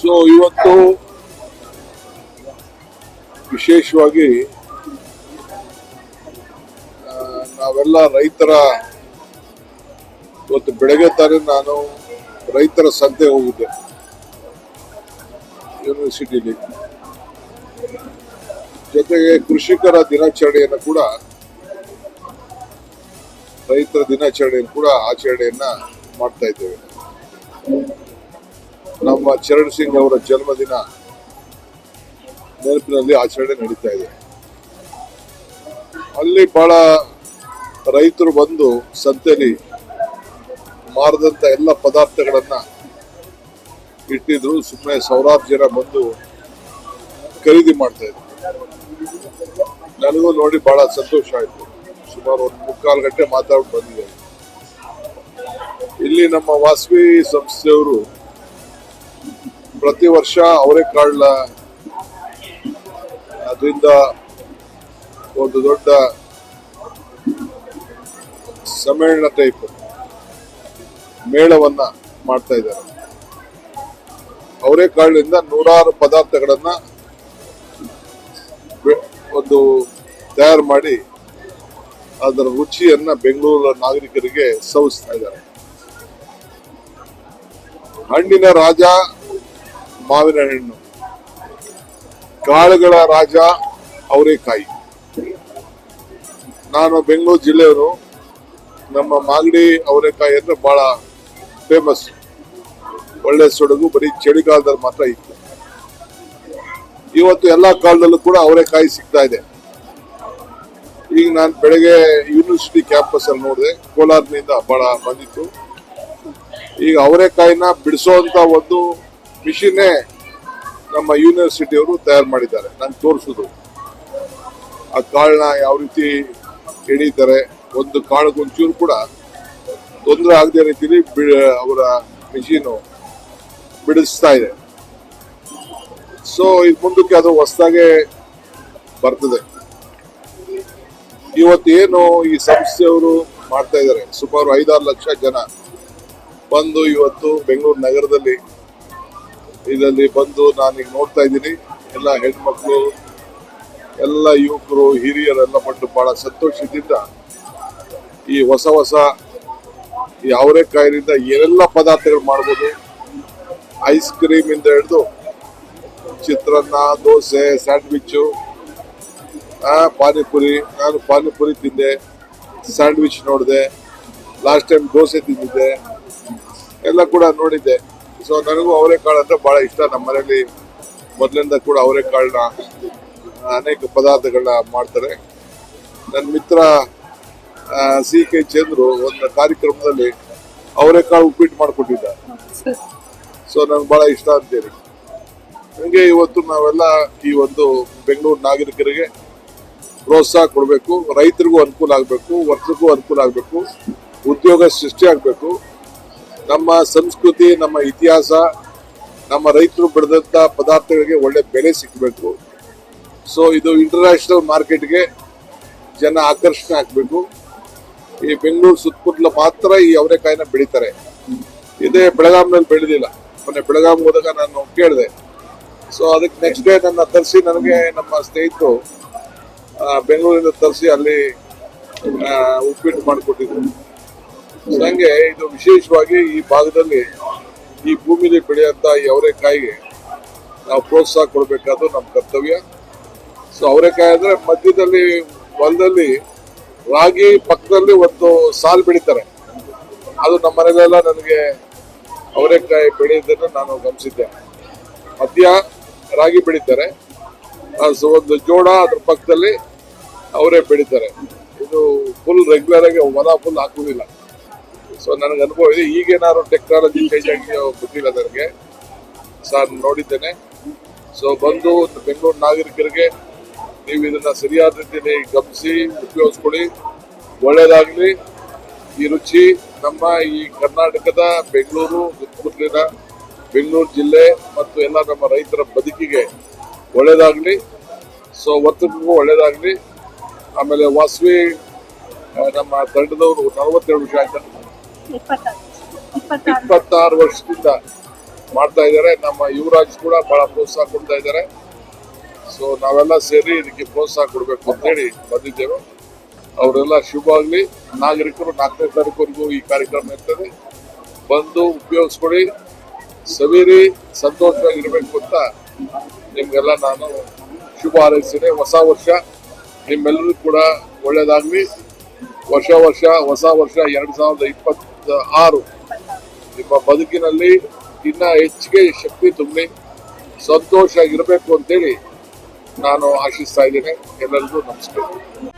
So ಇವತ್ತು ವಿಶೇಷವಾಗಿ ನಾವೆಲ್ಲ ರೈತರ, ಇವತ್ತು ಬೆಳಗ್ಗೆ ತಾನೇ ನಾನು ರೈತರ ಸಂತೆ ಹೋಗಿದ್ದೆ ಯೂನಿವರ್ಸಿಟಿಲಿ ಜೊತೆಗೆ ಕೃಷಿಕರ ದಿನಾಚರಣೆಯನ್ನು ಕೂಡ, ರೈತರ ದಿನಾಚರಣೆಯನ್ನು ಕೂಡ ಆಚರಣೆಯನ್ನ ಮಾಡ್ತಾ ಇದ್ದೇವೆ. ನಮ್ಮ ಚರಣ್ ಸಿಂಗ್ ಅವರ ಜನ್ಮದಿನ ನೆನಪಿನಲ್ಲಿ ಆಚರಣೆ ನಡೀತಾ ಇದೆ. ಅಲ್ಲಿ ಬಹಳ ರೈತರು ಬಂದು ಸಂತೆಯಲ್ಲಿ ಮಾರದಂತ ಎಲ್ಲ ಪದಾರ್ಥಗಳನ್ನ ಇಟ್ಟಿದ್ರು. ಸುಮ್ಮನೆ ಸಾವಿರಾರು ಜನ ಬಂದು ಖರೀದಿ ಮಾಡ್ತಾ ಇದ್ರು. ನನಗೂ ನೋಡಿ ಬಹಳ ಸಂತೋಷ ಆಯ್ತು. ಸುಮಾರು ಒಂದು ಮುಕ್ಕಾಲು ಗಂಟೆ ಮಾತಾಡ್ಬಿಟ್ಟು ಬಂದಿದೆ ಇಲ್ಲಿ ನಮ್ಮ ವಾಸವಿ ಸಂಸ್ಥೆಯವರು ಪ್ರತಿ ವರ್ಷ ಅವರೆಕಾಳ ಅದರಿಂದ ಒಂದು ದೊಡ್ಡ ಸಮ್ಮೇಳನ ಟೈಪ್ ಮೇಳವನ್ನ ಮಾಡ್ತಾ ಇದ್ದಾರೆ. ಅವರೆಕಾಳಿನಿಂದ ನೂರಾರು ಪದಾರ್ಥಗಳನ್ನ ಒಂದು ತಯಾರು ಮಾಡಿ ಅದರ ರುಚಿಯನ್ನ ಬೆಂಗಳೂರಿನ ನಾಗರಿಕರಿಗೆ ಸವಿಸ್ತಾ ಇದ್ದಾರೆ. ಹಣ್ಣಿನ ರಾಜ ಮಾವಿನ ಹಣ್ಣು ಕಾಳುಗಳ ರಾಜ ಅವರೇಕಾಯಿ ನಾನು ಬೆಂಗಳೂರು ಜಿಲ್ಲೆಯವರು. ನಮ್ಮ ಮಾಗಡಿ ಅವರೆಕಾಯಿ ಅಂದ್ರೆ ಬಹಳ ಫೇಮಸ್ ಒಳ್ಳೆ ಸೊಡಗು, ಬರೀ ಚಳಿಗಾಲದಲ್ಲಿ ಮಾತ್ರ ಇತ್ತು. ಇವತ್ತು ಎಲ್ಲಾ ಕಾಲದಲ್ಲೂ ಕೂಡ ಅವರೆಕಾಯಿ ಸಿಗ್ತಾ ಇದೆ. ಈಗ ನಾನು ಬೆಳಗ್ಗೆ ಯೂನಿವರ್ಸಿಟಿ ಕ್ಯಾಂಪಸ್ ಅಲ್ಲಿ ನೋಡಿದೆ. ಕೋಲಾರ್ನಿಂದ ಬಹಳ ಬಂದಿತ್ತು. ಈಗ ಅವರೆಕಾಯಿನ ಬಿಡಿಸುವಂತ ಒಂದು ಮಿಷಿನ್ನೇ ನಮ್ಮ ಯೂನಿವರ್ಸಿಟಿಯವರು ತಯಾರು ಮಾಡಿದ್ದಾರೆ ನಾನು ತೋರಿಸಿದ್ರು ಆ ಕಾಳನ್ನ ಯಾವ ರೀತಿ ಎಣೀತಾರೆ, ಒಂದು ಕಾಳಿಗೆ ಒಂಚೂರು ಕೂಡ ತೊಂದರೆ ಆಗದೆ ರೀತಿಲಿ ಬಿ- ಅವರ ಮಿಷಿನು ಬಿಡಿಸ್ತಾ ಇದೆ. ಸೊ ಇದು ಮುಂದಕ್ಕೆ ಅದು ಹೊಸದಾಗೆ ಬರ್ತದೆ. ಇವತ್ತೇನು ಈ ಸಂಸ್ಥೆಯವರು ಮಾಡ್ತಾ ಇದ್ದಾರೆ, ಸುಮಾರು ಐದಾರು ಲಕ್ಷ ಜನ ಬಂದು ಇವತ್ತು ಬೆಂಗಳೂರು ನಗರದಲ್ಲಿ ಇದರಲ್ಲಿ ಬಂದು ನಾನೀಗ ನೋಡ್ತಾ ಇದ್ದೀನಿ. ಎಲ್ಲ ಹೆಣ್ಮಕ್ಳು, ಎಲ್ಲ ಯುವಕರು, ಹಿರಿಯರೆಲ್ಲ ಬಂದು ಬಹಳ ಸಂತೋಷದಿಂದ ಈ ಹೊಸ ಹೊಸ ಈ ಅವರೆಕಾಯಿನಿಂದ ಏನೆಲ್ಲ ಪದಾರ್ಥಗಳು ಮಾಡ್ಬೋದು. ಐಸ್ ಕ್ರೀಮ್ ಇಂದ ಹಿಡಿದು ಚಿತ್ರಾನ್ನ, ದೋಸೆ, ಸ್ಯಾಂಡ್ವಿಚ್ಚು ಪಾನಿಪುರಿ, ನಾನು ಪಾನಿಪುರಿ ತಿಂದೆ, ಸ್ಯಾಂಡ್ವಿಚ್ ನೋಡಿದೆ, ಲಾಸ್ಟ್ ಟೈಮ್ ದೋಸೆ ತಿಂದಿದ್ದೆ, ಎಲ್ಲ ಕೂಡ ನೋಡಿದ್ದೆ. ಸೊ ನನಗೂ ಅವರೆಕಾಳು ಅಂದ್ರೆ ಬಹಳ ಇಷ್ಟ. ನಮ್ಮ ಮನೆಯಲ್ಲಿ ಮೊದಲಿಂದ ಕೂಡ ಅವರೆಕಾಳನ್ನ ಅನೇಕ ಪದಾರ್ಥಗಳನ್ನ ಮಾಡ್ತಾರೆ. ನನ್ನ ಮಿತ್ರ ಸಿ ಕೆ ಚಂದ್ರು ಒಂದು ಕಾರ್ಯಕ್ರಮದಲ್ಲಿ ಅವರೆಕಾಳು ಉಪ್ಪಿಟ್ಟು ಮಾಡಿಕೊಟ್ಟಿದ್ದ ಸೊ ನನಗೆ ಬಹಳ ಇಷ್ಟ ಅಂತೇಳಿ. ನನಗೆ ಇವತ್ತು ನಾವೆಲ್ಲ ಈ ಒಂದು ಬೆಂಗಳೂರು ನಾಗರಿಕರಿಗೆ ಪ್ರೋತ್ಸಾಹ ಕೊಡಬೇಕು. ರೈತರಿಗೂ ಅನುಕೂಲ ಆಗಬೇಕು ವರ್ಷಕ್ಕೂ ಅನುಕೂಲ ಆಗಬೇಕು, ಉದ್ಯೋಗ ಸೃಷ್ಟಿ ಆಗಬೇಕು. ನಮ್ಮ ಸಂಸ್ಕೃತಿ, ನಮ್ಮ ಇತಿಹಾಸ, ನಮ್ಮ ರೈತರು ಬೆಳೆದಂತ ಪದಾರ್ಥಗಳಿಗೆ ಒಳ್ಳೆ ಬೆಲೆ ಸಿಗಬೇಕು. ಸೊ ಇದು ಇಂಟರ್ನ್ಯಾಷನಲ್ ಮಾರ್ಕೆಟ್ಗೆ ಜನ ಆಕರ್ಷಣೆ ಆಗಬೇಕು. ಈ ಬೆಂಗಳೂರು ಸುತ್ತಮುತ್ತಲ ಮಾತ್ರ ಈ ಅವರೆಕಾಯಿನ ಬೆಳೀತಾರೆ. ಇದೇ ಬೆಳಗಾಂನಲ್ಲಿ ಬೆಳೆದಿಲ್ಲ. ಮೊನ್ನೆ ಬೆಳಗಾಂ ಹೋದಾಗ ನಾನು ಕೇಳಿದೆ. ಸೊ ಅದಕ್ಕೆ ನೆಕ್ಸ್ಟ್ ಡೇ ನನ್ನ ತರಿಸಿ ನನಗೆ ನಮ್ಮ ಸ್ನೇಹಿತರು ಬೆಂಗಳೂರಿಂದ ತರಿಸಿ ಅಲ್ಲಿ ಉಪ್ಪಿಟ್ಟು ಮಾಡಿಕೊಟ್ಟಿದ್ರು. ಹಂಗೆ ಇದು ವಿಶೇಷವಾಗಿ ಈ ಭಾಗದಲ್ಲಿ ಈ ಭೂಮಿಲಿ ಬೆಳೆಯುವಂಥ ಈ ಅವರೆಕಾಯಿಗೆ ನಾವು ಪ್ರೋತ್ಸಾಹ ಕೊಡಬೇಕಾದ್ರು ನಮ್ಮ ಕರ್ತವ್ಯ. ಸೊ ಅವರೆಕಾಯಿ ಅಂದರೆ ಮಧ್ಯದಲ್ಲಿ, ಹೊಲದಲ್ಲಿ ರಾಗಿ ಪಕ್ಕದಲ್ಲಿ ಒಂದು ಸಾಲು ಬೆಳೀತಾರೆ. ಅದು ನಮ್ಮ ಮನೆಯಲ್ಲೆಲ್ಲ ನನಗೆ ಅವರೆಕಾಯಿ ಬೆಳೆಯೋದನ್ನು ನಾನು ಗಮನಿಸಿದ್ದೆ. ಮಧ್ಯ ರಾಗಿ ಬೆಳೀತಾರೆ. ಸೊ, ಒಂದು ಜೋಡ ಅದ್ರ ಪಕ್ಕದಲ್ಲಿ ಅವರೇ ಬೆಳೀತಾರೆ. ಇದು ಫುಲ್ ರೆಗ್ಯುಲರ್ ಆಗಿ ಹೊಲ ಫುಲ್ ಹಾಕುವುದಿಲ್ಲ. ಸೊ ನನಗೆ ಅನುಭವ ಇದೆ. ಈಗೇನಾದ್ರು ಟೆಕ್ನಾಲಜಿ ಚೇಂಜ್ ಆಗಿದೆ ಗೊತ್ತಿಲ್ಲ ನನಗೆ. ಸರ್ ನೋಡಿದ್ದೇನೆ. ಸೊ ಬಂದು ಬೆಂಗಳೂರು ನಾಗರಿಕರಿಗೆ ನೀವು ಇದನ್ನ ಸರಿಯಾದ ರೀತಿಯಲ್ಲಿ ಗಮನಿಸಿ, ಉಪಯೋಗಿಸ್ಕೊಳ್ಳಿ. ಒಳ್ಳೇದಾಗ್ಲಿ. ಈ ರುಚಿ ನಮ್ಮ ಈ ಕರ್ನಾಟಕದ ಬೆಂಗಳೂರು ಸುತ್ತಮುತ್ತಲಿನ ಬೆಂಗಳೂರು ಜಿಲ್ಲೆ ಮತ್ತು ಎಲ್ಲ ನಮ್ಮ ರೈತರ ಬದುಕಿಗೆ ಒಳ್ಳೇದಾಗ್ಲಿ. ಸೊ ಒತ್ತಡಕ್ಕೂ ಒಳ್ಳೇದಾಗ್ಲಿ. ಆಮೇಲೆ ವಾಸವಿ ನಮ್ಮ ತಂಡದವರು ನಲವತ್ತೆರಡು ವರ್ಷ ಆಯ್ತಾ ಇಪ್ಪತ್ತಾರು. ವರ್ಷದಿಂದ ಮಾಡ್ತಾ ಇದ್ದಾರೆ. ನಮ್ಮ ಯುವರಾಜ್ ಕೂಡ ಬಹಳ ಪ್ರೋತ್ಸಾಹ ಕೊಡ್ತಾ ಇದ್ದಾರೆ. ಸೊ ನಾವೆಲ್ಲ ಸೇರಿ ಇದಕ್ಕೆ ಪ್ರೋತ್ಸಾಹ ಕೊಡಬೇಕು ಅಂತೇಳಿ ಬಂದಿದ್ದೇವೆ. ಅವರೆಲ್ಲ ಶುಭವಾಗಲಿ ನಾಗರಿಕರು ನಾಲ್ಕನೇ ತಾರೀಕುವರೆಗೂ ಈ ಕಾರ್ಯಕ್ರಮ ಇರ್ತದೆ. ಬಂದು ಉಪಯೋಗಿಸ್ಕೊಳ್ಳಿ. ಸವೀರಿ, ಸಂತೋಷವಾಗಿರ್ಬೇಕು ಅಂತ ನಿಮ್ಗೆಲ್ಲ ನಾನು ಶುಭ ಹಾರೈಸ್ತೇನೆ. ಹೊಸ ವರ್ಷ ನಿಮ್ಮೆಲ್ಲರೂ ಕೂಡ ಒಳ್ಳೇದಾಗ್ಲಿ. ವರ್ಷ ವರ್ಷ, ಹೊಸ ವರ್ಷ, ಎರಡು ಸಾವಿರದ ಇಪ್ಪತ್ತ ಆರು. ನಿಮ್ಮ ಬದುಕಿನಲ್ಲಿ ಇನ್ನ ಹೆಚ್ಚಿಗೆ ಶಕ್ತಿ ತುಂಬಿ ಸಂತೋಷ ಇರಬೇಕು ಅಂತೇಳಿ ನಾನು ಆಶಿಸ್ತಾ ಇದ್ದೇನೆ. ಎಲ್ಲರಿಗೂ ನಮಸ್ಕಾರ.